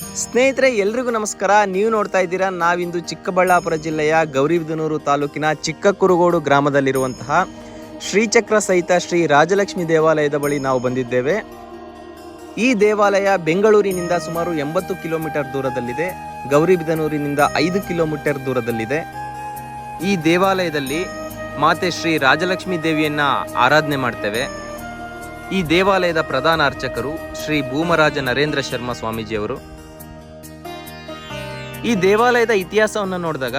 ಸ್ನೇಹಿತರೆ, ಎಲ್ರಿಗೂ ನಮಸ್ಕಾರ. ನೀವು ನೋಡ್ತಾ ಇದ್ದೀರಾ ನಾವಿಂದು ಚಿಕ್ಕಬಳ್ಳಾಪುರ ಜಿಲ್ಲೆಯ ಗೌರಿಬಿದನೂರು ತಾಲೂಕಿನ ಚಿಕ್ಕ ಕುರುಗೋಡು ಗ್ರಾಮದಲ್ಲಿರುವಂತಹ ಶ್ರೀಚಕ್ರ ಸಹಿತ ಶ್ರೀ ರಾಜಲಕ್ಷ್ಮಿ ದೇವಾಲಯದ ಬಳಿ ನಾವು ಬಂದಿದ್ದೇವೆ. ಈ ದೇವಾಲಯ ಬೆಂಗಳೂರಿನಿಂದ ಸುಮಾರು ಎಂಬತ್ತು ಕಿಲೋಮೀಟರ್ ದೂರದಲ್ಲಿದೆ. ಗೌರಿಬಿದನೂರಿನಿಂದ ಐದು ಕಿಲೋಮೀಟರ್ ದೂರದಲ್ಲಿದೆ. ಈ ದೇವಾಲಯದಲ್ಲಿ ಮಾತೆ ಶ್ರೀ ರಾಜಲಕ್ಷ್ಮಿ ದೇವಿಯನ್ನ ಆರಾಧನೆ ಮಾಡ್ತೇವೆ. ಈ ದೇವಾಲಯದ ಪ್ರಧಾನ ಅರ್ಚಕರು ಶ್ರೀ ಭೂಮರಾಜ ನರೇಂದ್ರ ಶರ್ಮಾ ಸ್ವಾಮೀಜಿಯವರು. ಈ ದೇವಾಲಯದ ಇತಿಹಾಸವನ್ನು ನೋಡಿದಾಗ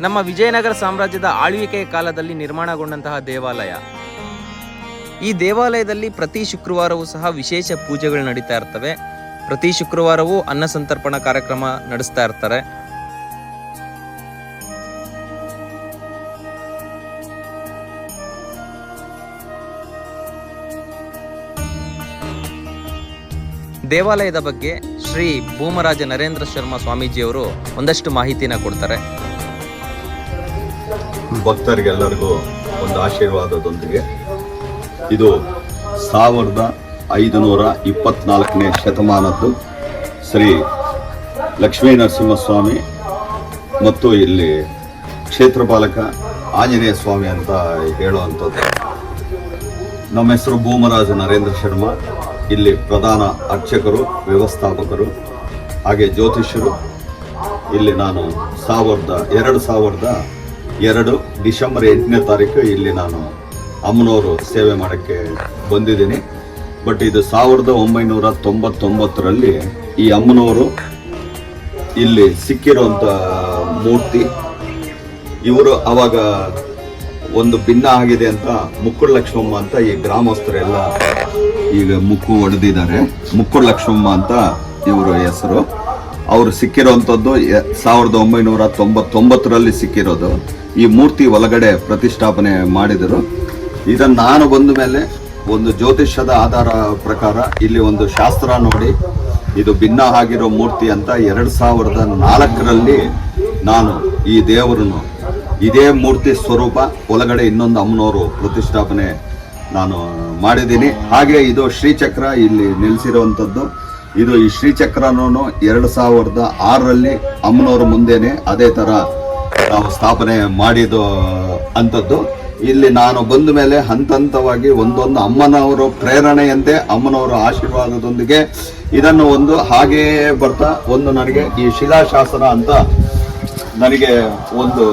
ನಮ್ಮ ವಿಜಯನಗರ ಸಾಮ್ರಾಜ್ಯದ ಆಳ್ವಿಕೆಯ ಕಾಲದಲ್ಲಿ ನಿರ್ಮಾಣಗೊಂಡಂತಹ ದೇವಾಲಯ. ಈ ದೇವಾಲಯದಲ್ಲಿ ಪ್ರತಿ ಶುಕ್ರವಾರವೂ ಸಹ ವಿಶೇಷ ಪೂಜೆಗಳು ನಡೀತಾ ಇರ್ತವೆ. ಪ್ರತಿ ಶುಕ್ರವಾರವೂ ಅನ್ನ ಸಂತರ್ಪಣಾ ಕಾರ್ಯಕ್ರಮ ನಡೆಸ್ತಾ ಇರ್ತಾರೆ. ದೇವಾಲಯದ ಬಗ್ಗೆ ಶ್ರೀ ಭೂಮರಾಜ ನರೇಂದ್ರ ಶರ್ಮಾ ಸ್ವಾಮೀಜಿಯವರು ಒಂದಷ್ಟು ಮಾಹಿತಿನ ಕೊಡ್ತಾರೆ. ಭಕ್ತರಿಗೆಲ್ಲರಿಗೂ ಒಂದು ಆಶೀರ್ವಾದದೊಂದಿಗೆ ಇದು ಸಾವಿರದ ಐದುನೂರ ಇಪ್ಪತ್ನಾಲ್ಕನೇ ಶತಮಾನದ್ದು ಶ್ರೀ ಲಕ್ಷ್ಮೀ ನರಸಿಂಹಸ್ವಾಮಿ ಮತ್ತು ಇಲ್ಲಿ ಕ್ಷೇತ್ರಪಾಲಕ ಆಂಜನೇಯ ಸ್ವಾಮಿ ಅಂತ ಹೇಳುವಂಥದ್ದು. ನಮ್ಮ ಹೆಸರು ಭೂಮರಾಜ ನರೇಂದ್ರ ಶರ್ಮಾ. ಇಲ್ಲಿ ಪ್ರಧಾನ ಅರ್ಚಕರು, ವ್ಯವಸ್ಥಾಪಕರು, ಹಾಗೆ ಜ್ಯೋತಿಷ್ಯರು. ಇಲ್ಲಿ ನಾನು ಸಾವಿರದ ಎರಡು ಸಾವಿರದ ಎರಡು ಡಿಸೆಂಬರ್ ಎಂಟನೇ ತಾರೀಕು ಇಲ್ಲಿ ನಾನು ಅಮ್ಮನವರು ಸೇವೆ ಮಾಡೋಕ್ಕೆ ಬಂದಿದ್ದೀನಿ. ಬಟ್ ಇದು ಸಾವಿರದ ಒಂಬೈನೂರ ತೊಂಬತ್ತೊಂಬತ್ತರಲ್ಲಿ ಈ ಅಮ್ಮನವರು ಇಲ್ಲಿ ಸಿಕ್ಕಿರೋಂಥ ಮೂರ್ತಿ. ಇವರು ಅವಾಗ ಒಂದು ಭಿನ್ನ ಆಗಿದೆ ಅಂತ ಮುಕ್ಕುಳ ಲಕ್ಷ್ಮಮ್ಮ ಅಂತ ಈ ಗ್ರಾಮಸ್ಥರೆಲ್ಲ ಈಗ ಮುಕ್ಕು ಒಡೆದಿದ್ದಾರೆ. ಮುಕ್ಕು ಲಕ್ಷ್ಮಮ್ಮ ಅಂತ ಇವರ ಹೆಸರು. ಅವರು ಸಿಕ್ಕಿರೋಂಥದ್ದು ಸಾವಿರದ ಒಂಬೈನೂರ ತೊಂಬತ್ತೊಂಬತ್ತರಲ್ಲಿ ಸಿಕ್ಕಿರೋದು. ಈ ಮೂರ್ತಿ ಒಳಗಡೆ ಪ್ರತಿಷ್ಠಾಪನೆ ಮಾಡಿದರು. ಇದನ್ನು ನಾನು ಬಂದ ಮೇಲೆ ಒಂದು ಜ್ಯೋತಿಷ್ಯದ ಆಧಾರ ಪ್ರಕಾರ ಇಲ್ಲಿ ಒಂದು ಶಾಸ್ತ್ರ ನೋಡಿ. ಇದು ಭಿನ್ನ ಆಗಿರೋ ಮೂರ್ತಿ ಅಂತ ಎರಡು ಸಾವಿರದ ನಾಲ್ಕರಲ್ಲಿ ನಾನು ಈ ದೇವರನ್ನು ಇದೇ ಮೂರ್ತಿ ಸ್ವರೂಪ, ಒಳಗಡೆ ಇನ್ನೊಂದು ಅಮ್ಮನವರು ಪ್ರತಿಷ್ಠಾಪನೆ ನಾನು ಮಾಡಿದ್ದೀನಿ. ಹಾಗೆ ಇದು ಶ್ರೀಚಕ್ರ ಇಲ್ಲಿ ನಿಲ್ಲಿಸಿರುವಂಥದ್ದು ಇದು ಈ ಶ್ರೀಚಕ್ರನೂ ಎರಡು ಸಾವಿರದ ಆರರಲ್ಲಿ ಅಮ್ಮನವ್ರ ಮುಂದೆನೆ ಅದೇ ಥರ ನಾವು ಸ್ಥಾಪನೆ ಮಾಡಿದ ಅಂಥದ್ದು. ಇಲ್ಲಿ ನಾನು ಬಂದ ಮೇಲೆ ಹಂತ ಹಂತವಾಗಿ ಒಂದೊಂದು ಅಮ್ಮನವರ ಪ್ರೇರಣೆಯಂತೆ ಅಮ್ಮನವರ ಆಶೀರ್ವಾದದೊಂದಿಗೆ ಇದನ್ನು ಒಂದು ಹಾಗೆಯೇ ಬರ್ತಾ, ಒಂದು ನನಗೆ ಈ ಶಿಲಾಶಾಸನ ಅಂತ ನನಗೆ ಒಂದು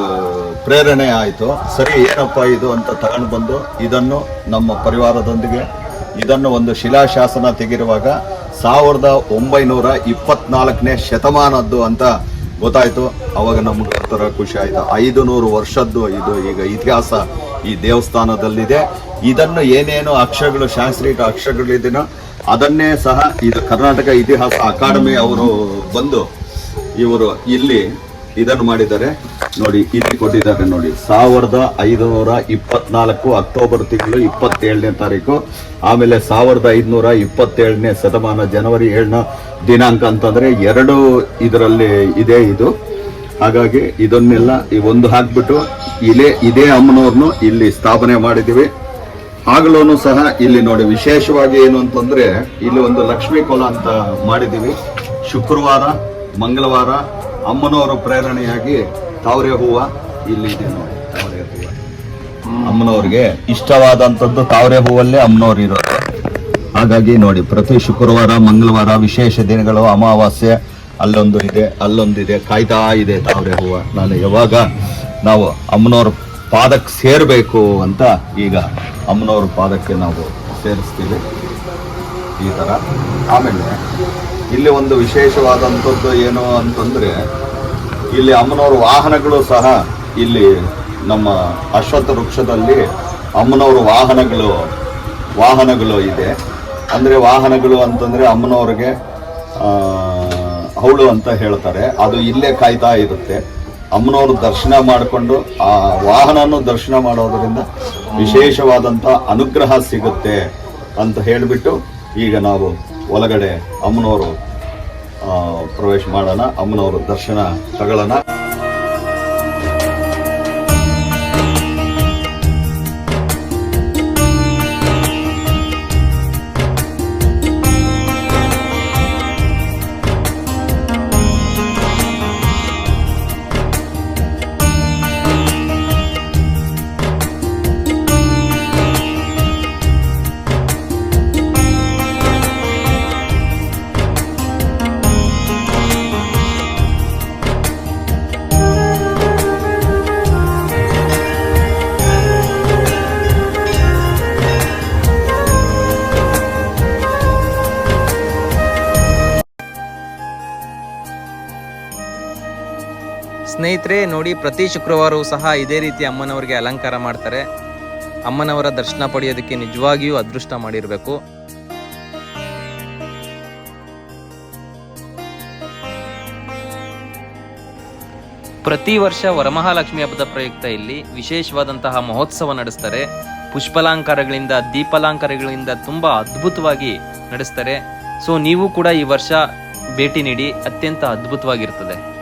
ಪ್ರೇರಣೆ ಆಯಿತು. ಸರಿ, ಏನಪ್ಪ ಇದು ಅಂತ ತಗೊಂಡು ಬಂದು ಇದನ್ನು ನಮ್ಮ ಪರಿವಾರದೊಂದಿಗೆ, ಇದನ್ನು ಒಂದು ಶಿಲಾಶಾಸನ ತೆಗಿರುವಾಗ ಸಾವಿರದ ಒಂಬೈನೂರ ಇಪ್ಪತ್ನಾಲ್ಕನೇ ಶತಮಾನದ್ದು ಅಂತ ಗೊತ್ತಾಯಿತು. ಅವಾಗ ನಮ್ಗೆ ಒಂಥರ ಖುಷಿ ಆಯಿತು. ಐದು ನೂರು ವರ್ಷದ್ದು ಇದು ಈಗ ಇತಿಹಾಸ ಈ ದೇವಸ್ಥಾನದಲ್ಲಿದೆ. ಇದನ್ನು ಏನೇನು ಅಕ್ಷರಗಳು, ಶಾಸ್ತ್ರೀಯ ಅಕ್ಷರಗಳಿದೆಯೋ ಅದನ್ನೇ ಸಹ ಇದು ಕರ್ನಾಟಕ ಇತಿಹಾಸ ಅಕಾಡೆಮಿ ಅವರು ಬಂದು ಇವರು ಇಲ್ಲಿ ಇದನ್ನು ಮಾಡಿದ್ದಾರೆ. ನೋಡಿ, ಇಲ್ಲಿ ಕೊಟ್ಟಿದ್ದಾರೆ ನೋಡಿ. ಸಾವಿರದ ಐದುನೂರ ಇಪ್ಪತ್ನಾಲ್ಕು ಅಕ್ಟೋಬರ್ ತಿಂಗಳು ಇಪ್ಪತ್ತೇಳನೇ ತಾರೀಕು. ಆಮೇಲೆ ಸಾವಿರದ ಐದುನೂರ ಇಪ್ಪತ್ತೇಳನೇ ಶತಮಾನ ಜನವರಿ ಏಳನ ದಿನಾಂಕ ಅಂತಂದ್ರೆ ಎರಡು ಇದರಲ್ಲಿ ಇದೆ ಇದು. ಹಾಗಾಗಿ ಇದನ್ನೆಲ್ಲ ಈ ಒಂದು ಹಾಕ್ಬಿಟ್ಟು ಇಲ್ಲೇ ಇದೇ ಅಮ್ಮನವ್ರನ್ನು ಇಲ್ಲಿ ಸ್ಥಾಪನೆ ಮಾಡಿದ್ದೀವಿ. ಆಗಲೂ ಸಹ ಇಲ್ಲಿ ನೋಡಿ, ವಿಶೇಷವಾಗಿ ಏನು ಅಂತಂದ್ರೆ ಇಲ್ಲಿ ಒಂದು ಲಕ್ಷ್ಮೀ ಕೊಲ ಅಂತ ಮಾಡಿದ್ದೀವಿ. ಶುಕ್ರವಾರ, ಮಂಗಳವಾರ ಅಮ್ಮನವರ ಪ್ರೇರಣೆಯಾಗಿ ತಾವರೆ ಹೂವ, ಇಲ್ಲಿ ಇದೆ ನೋಡಿ, ತಾವರೆ ಹೂವ. ಅಮ್ಮನವ್ರಿಗೆ ಇಷ್ಟವಾದಂಥದ್ದು ತಾವರೆ ಹೂವಲ್ಲೇ ಅಮ್ಮನವ್ರು ಇರೋದು. ಹಾಗಾಗಿ ನೋಡಿ, ಪ್ರತಿ ಶುಕ್ರವಾರ, ಮಂಗಳವಾರ ವಿಶೇಷ ದಿನಗಳು, ಅಮಾವಾಸ್ಯೆ, ಅಲ್ಲೊಂದು ಇದೆ ಅಲ್ಲೊಂದಿದೆ ಕಾಯ್ತಾ ಇದೆ ತಾವರೆ ಹೂವ. ನಾನು ಯಾವಾಗ ನಾವು ಅಮ್ಮನವ್ರ ಪಾದಕ್ಕೆ ಸೇರಬೇಕು ಅಂತ ಈಗ ಅಮ್ಮನವ್ರ ಪಾದಕ್ಕೆ ನಾವು ಸೇರಿಸ್ತೀವಿ. ಈ ಥರ. ಆಮೇಲೆ ಇಲ್ಲಿ ಒಂದು ವಿಶೇಷವಾದಂಥದ್ದು ಏನು ಅಂತಂದರೆ, ಇಲ್ಲಿ ಅಮ್ಮನವ್ರ ವಾಹನಗಳು ಸಹ ಇಲ್ಲಿ ನಮ್ಮ ಅಶ್ವತ್ಥ ವೃಕ್ಷದಲ್ಲಿ ಅಮ್ಮನವ್ರ ವಾಹನಗಳು ವಾಹನಗಳು ಇದೆ. ಅಂದರೆ ವಾಹನಗಳು ಅಂತಂದರೆ ಅಮ್ಮನವ್ರಿಗೆ ಹೌಳು ಅಂತ ಹೇಳ್ತಾರೆ. ಅದು ಇಲ್ಲೇ ಕಾಯ್ತಾ ಇರುತ್ತೆ. ಅಮ್ಮನವರು ದರ್ಶನ ಮಾಡಿಕೊಂಡು ಆ ವಾಹನನೂ ದರ್ಶನ ಮಾಡೋದರಿಂದ ವಿಶೇಷವಾದಂಥ ಅನುಗ್ರಹ ಸಿಗುತ್ತೆ ಅಂತ ಹೇಳಿಬಿಟ್ಟು ಈಗ ನಾವು ಒಳಗಡೆ ಅಮ್ಮನವರು ಪ್ರವೇಶ ಮಾಡೋಣ ಅಮ್ಮನವರು ದರ್ಶನ ತಗೊಳ್ಳೋಣ. ಸ್ನೇಹಿತರೆ, ನೋಡಿ, ಪ್ರತಿ ಶುಕ್ರವಾರವೂ ಸಹ ಇದೇ ರೀತಿ ಅಮ್ಮನವರಿಗೆ ಅಲಂಕಾರ ಮಾಡ್ತಾರೆ. ಅಮ್ಮನವರ ದರ್ಶನ ಪಡೆಯೋದಕ್ಕೆ ನಿಜವಾಗಿಯೂ ಅದೃಷ್ಟ ಮಾಡಿರಬೇಕು. ಪ್ರತಿ ವರ್ಷ ವರಮಹಾಲಕ್ಷ್ಮಿ ಹಬ್ಬದ ಪ್ರಯುಕ್ತ ಇಲ್ಲಿ ವಿಶೇಷವಾದಂತಹ ಮಹೋತ್ಸವ ನಡೆಸ್ತಾರೆ. ಪುಷ್ಪಲಾಂಕಾರಗಳಿಂದ, ದೀಪಾಲಂಕಾರಗಳಿಂದ ತುಂಬಾ ಅದ್ಭುತವಾಗಿ ನಡೆಸ್ತಾರೆ. ಸೊ ನೀವು ಕೂಡ ಈ ವರ್ಷ ಭೇಟಿ ನೀಡಿ, ಅತ್ಯಂತ ಅದ್ಭುತವಾಗಿರ್ತದೆ.